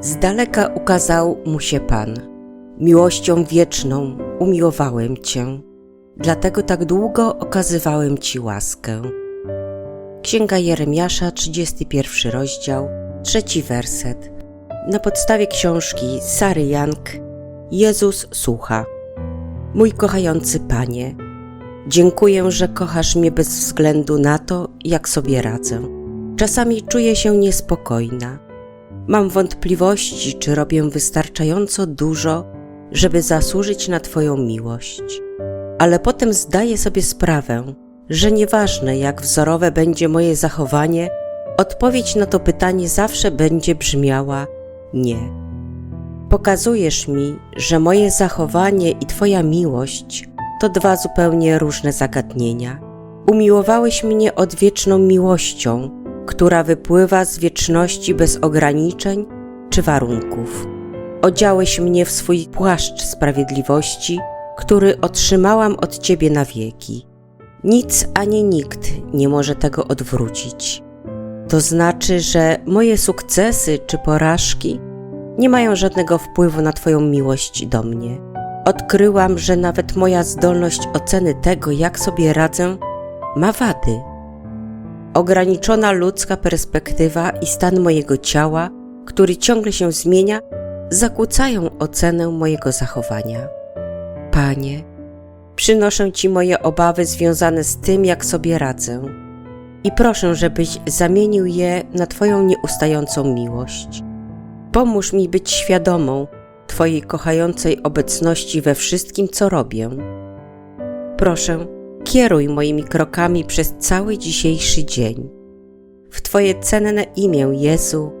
Z daleka ukazał mu się Pan. Miłością wieczną umiłowałem Cię, dlatego tak długo okazywałem Ci łaskę. Księga Jeremiasza, 31 rozdział, trzeci werset. Na podstawie książki Sary Jank Jezus słucha. Mój kochający Panie, dziękuję, że kochasz mnie bez względu na to, jak sobie radzę. Czasami czuję się niespokojna. Mam wątpliwości, czy robię wystarczająco dużo, żeby zasłużyć na Twoją miłość. Ale potem zdaję sobie sprawę, że nieważne jak wzorowe będzie moje zachowanie, odpowiedź na to pytanie zawsze będzie brzmiała nie. Pokazujesz mi, że moje zachowanie i Twoja miłość to dwa zupełnie różne zagadnienia. Umiłowałeś mnie odwieczną miłością, która wypływa z wieczności bez ograniczeń czy warunków. Odziałeś mnie w swój płaszcz sprawiedliwości, który otrzymałam od Ciebie na wieki. Nic ani nikt nie może tego odwrócić. To znaczy, że moje sukcesy czy porażki nie mają żadnego wpływu na Twoją miłość do mnie. Odkryłam, że nawet moja zdolność oceny tego, jak sobie radzę, ma wady. Ograniczona ludzka perspektywa i stan mojego ciała, który ciągle się zmienia, zakłócają ocenę mojego zachowania. Panie, przynoszę Ci moje obawy związane z tym, jak sobie radzę i proszę, żebyś zamienił je na Twoją nieustającą miłość. Pomóż mi być świadomą Twojej kochającej obecności we wszystkim, co robię. Proszę, kieruj moimi krokami przez cały dzisiejszy dzień. W Twoje cenne imię, Jezu.